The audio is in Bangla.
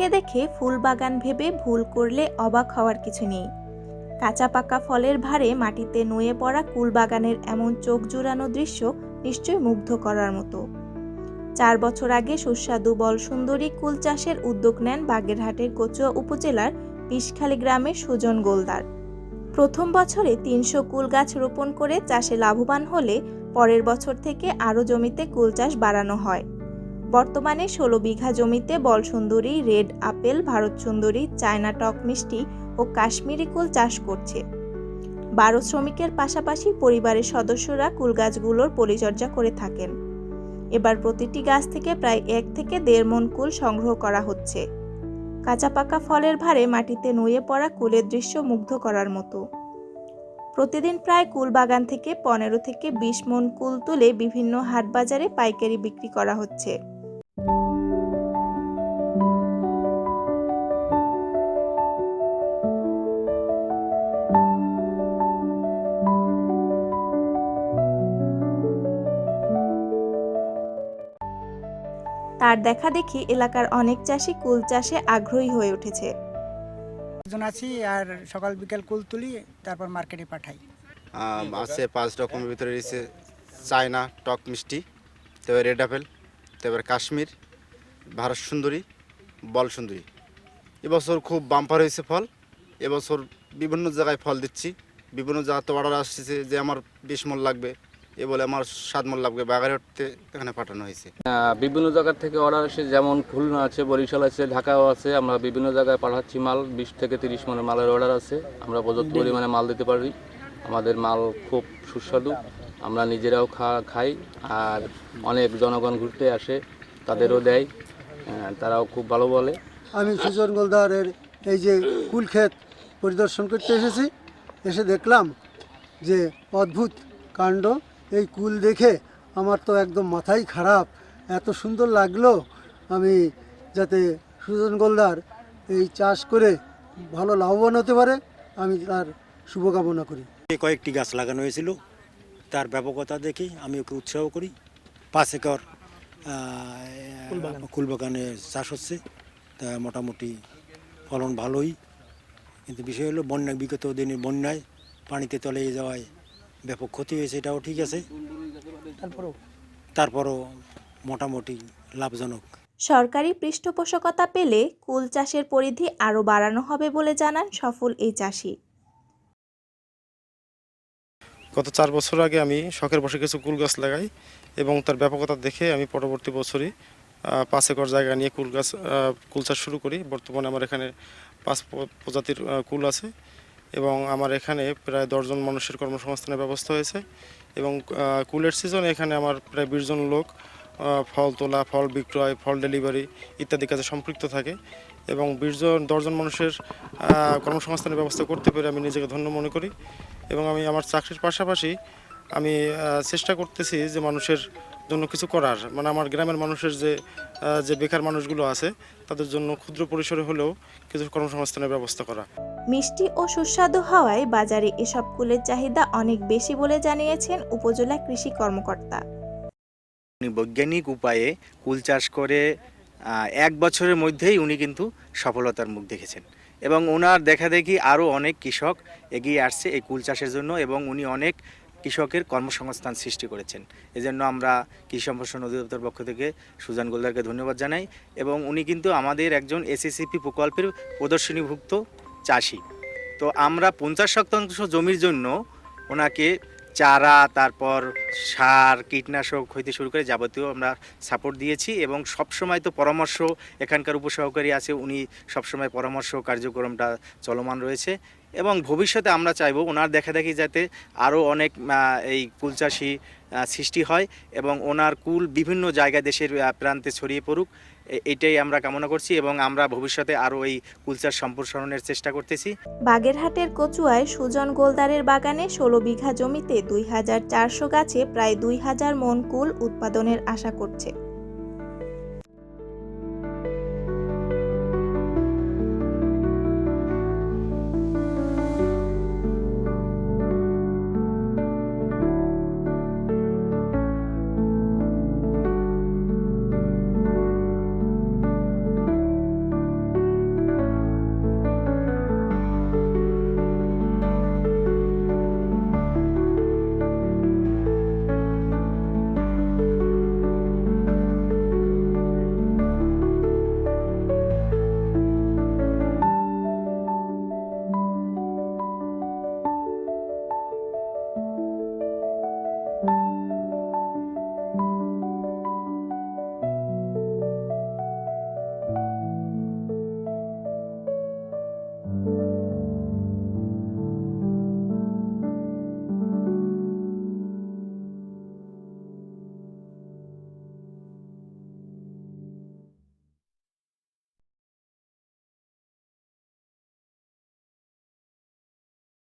দেখে দেখে ফুল বাগান ভেবে ভুল করলে অবাক হওয়ার কিছু নেই। কাঁচা পাকা ফলের ভারে মাটিতে নুয়ে পড়া কুল বাগানের এমন চোখ জুড়ানো দৃশ্য নিশ্চয়ই মুগ্ধ করার মতো। চার বছর আগে সুস্বাদু বল সুন্দরী কুল চাষের উদ্যোগ নেন বাগেরহাটের কচুয়া উপজেলার পিসখালী গ্রামের সুজন গোলদার। প্রথম বছরে তিনশো কুল গাছ রোপণ করে চাষে লাভবান হলে পরের বছর থেকে আরও জমিতে কুল চাষ বাড়ানো হয়। বর্তমানে ষোলো বিঘা জমিতে বল সুন্দরী রেড আপেল ভারত সুন্দরী চায়না টক মিষ্টি ও কাশ্মীরি কুল চাষ করছে। বারো শ্রমিকের পাশাপাশি পরিবারের সদস্যরা কুল গাছগুলোর পরিচর্যা করে থাকেন। এবার প্রতিটি গাছ থেকে প্রায় এক থেকে দেড় মন কুল সংগ্রহ করা হচ্ছে। কাঁচা পাকা ফলের ভারে মাটিতে নুয়ে পড়া কুলের দৃশ্য মুগ্ধ করার মতো। প্রতিদিন প্রায় কুল বাগান থেকে পনেরো থেকে বিশ মন কুল তুলে বিভিন্ন হাট বাজারে পাইকারি বিক্রি করা হচ্ছে। তার দেখা দেখি এলাকার অনেক চাষি কুল চাষে আগ্রহী হয়ে উঠেছে। একজন আছি আর সকাল বিকাল কুল তুলি তারপর মার্কেটে পাঠাই। আছে পাঁচ রকমের ভিতরে রয়েছে চায়না টক মিষ্টি তারপরে রেড আপেল তারপরে কাশ্মীর ভারত সুন্দরী বল সুন্দরী। এবছর খুব বাম্পার হয়েছে ফল। এবছর বিভিন্ন জায়গায় ফল দিচ্ছি। বিভিন্ন জায়গাতে অর্ডার আসছে যে আমার বিশ মন লাগবে। এ বলে আমার সাত মন লাগবে বাগারহাটতে এখানে পাঠানো হয়েছে। বিভিন্ন জায়গার থেকে অর্ডার আসে যেমন খুলনা আছে বরিশাল আছে ঢাকাও আছে আমরা বিভিন্ন জায়গায় পাঠাচ্ছি মাল বিশ থেকে তিরিশ মনে মালের অর্ডার আছে আমরা পর্যাপ্ত পরিমাণে মাল দিতে পারি। আমাদের মাল খুব সুস্বাদু আমরা নিজেরাও খা খাই আর অনেক জনগণ ঘুরতে আসে তাদেরও দেয় তারাও খুব ভালো বলে। আমি সুজন গোলদারের এই যে কুলক্ষেত পরিদর্শন করতে এসেছি এসে দেখলাম যে অদ্ভুত কাণ্ড। এই কুল দেখে আমার তো একদম মাথাই খারাপ। এত সুন্দর লাগল আমি যাতে সুজন গোলদার এই চাষ করে ভালো লাভবান হতে পারে আমি তার শুভকামনা করি। কয়েকটি গাছ লাগানো হয়েছিল তার ব্যাপকতা দেখে আমি ওকে উৎসাহ করি। পাঁচ একর কুলবাগানে চাষ হচ্ছে তা মোটামুটি ফলন ভালোই। কিন্তু বিষয় হলো বন্যা বিগত দিনে বন্যায় পানিতে তলিয়ে যাওয়ায় ব্যাপক ক্ষতি হয়েছে এটাও ঠিক আছে। তারপরও? তারপরও মোটামুটি লাভজনক। সরকারি পৃষ্ঠপোষকতা পেলে কুল চাষের পরিধি আরও বাড়ানো হবে বলে জানান সফল এই চাষি। গত চার বছর আগে আমি শখের বসে কিছু কুল গাছ লাগাই এবং তার ব্যাপকতা দেখে আমি পরবর্তী বছরই পাঁচ একর জায়গা নিয়ে কুল গাছ কুল চাষ শুরু করি। বর্তমানে আমার এখানে পাঁচ প্রজাতির কুল আছে। এবং আমার এখানে প্রায় দশজন মানুষের কর্মসংস্থানের ব্যবস্থা হয়েছে এবং কুলের সিজনে এখানে আমার প্রায় বিশজন লোক ফল তোলা, ফল বিক্রয়, ফল ডেলিভারি ইত্যাদি কাজে সম্পৃক্ত থাকে এবং বিশজন দশজন মানুষের কর্মসংস্থানের ব্যবস্থা করতে পেরে আমি নিজেকে ধন্য মনে করি এবং আমি আমার চাকরির পাশাপাশি আমি চেষ্টা করতেছি যে মানুষের জন্য কিছু করার। মানে আমার গ্রামের মানুষের যে যে বেকার মানুষগুলো আছে তাদের জন্য ক্ষুদ্র পরিসরে হলেও কিছু কর্মসংস্থানের ব্যবস্থা করা। মিষ্টি ও সুস্বাদু হওয়ায় বাজারে এসব কুলের চাহিদা অনেক বেশি বলে জানিয়েছেন উপজেলা কৃষি কর্মকর্তা। উনি বৈজ্ঞানিক উপায়ে কুল চাষ করে এক বছরের মধ্যেই উনি কিন্তু সফলতার মুখ দেখেছেন। এবং ওনার দেখা দেখি আরও অনেক কৃষক এগিয়ে আসছে এই কুল চাষের জন্য এবং উনি অনেক কৃষকের কর্মসংস্থান সৃষ্টি করেছেন। এজন্য আমরা কৃষি সম্প্রসারণ অধিদপ্তর পক্ষ থেকে সুজান গোলদারকে ধন্যবাদ জানাই এবং উনি কিন্তু আমাদের একজন এসএসসিপি প্রকল্পের প্রদর্শনীভুক্ত চাষি। তো আমরা পঞ্চাশ শতাংশ জমির জন্য ওনাকে চারা, তারপর সার, কীটনাশক হইতে শুরু করে যাবতীয় আমরা সাপোর্ট দিয়েছি এবং সবসময় তো পরামর্শ এখানকার উপসহকারী আছে, উনি সবসময় পরামর্শ কার্যক্রমটা চলমান রয়েছে এবং ভবিষ্যতে আমরা চাইব ওনার দেখা দেখি যাতে আরও অনেক এই কুল চাষি সৃষ্টি হয় এবং ওনার কুল বিভিন্ন জায়গায় দেশের প্রান্তে ছড়িয়ে পড়ুক। এটাই আমরা কামনা করছি এবং আমরা ভবিষ্যতে আরও এই কুলচার সম্প্রসারণের চেষ্টা করতেছি। বাগেরহাটের কচুয়ায় সুজন গোলদারের বাগানে ষোলো বিঘা জমিতে দুই হাজার চারশো গাছে প্রায় দুই হাজার মন কুল উৎপাদনের আশা করছে।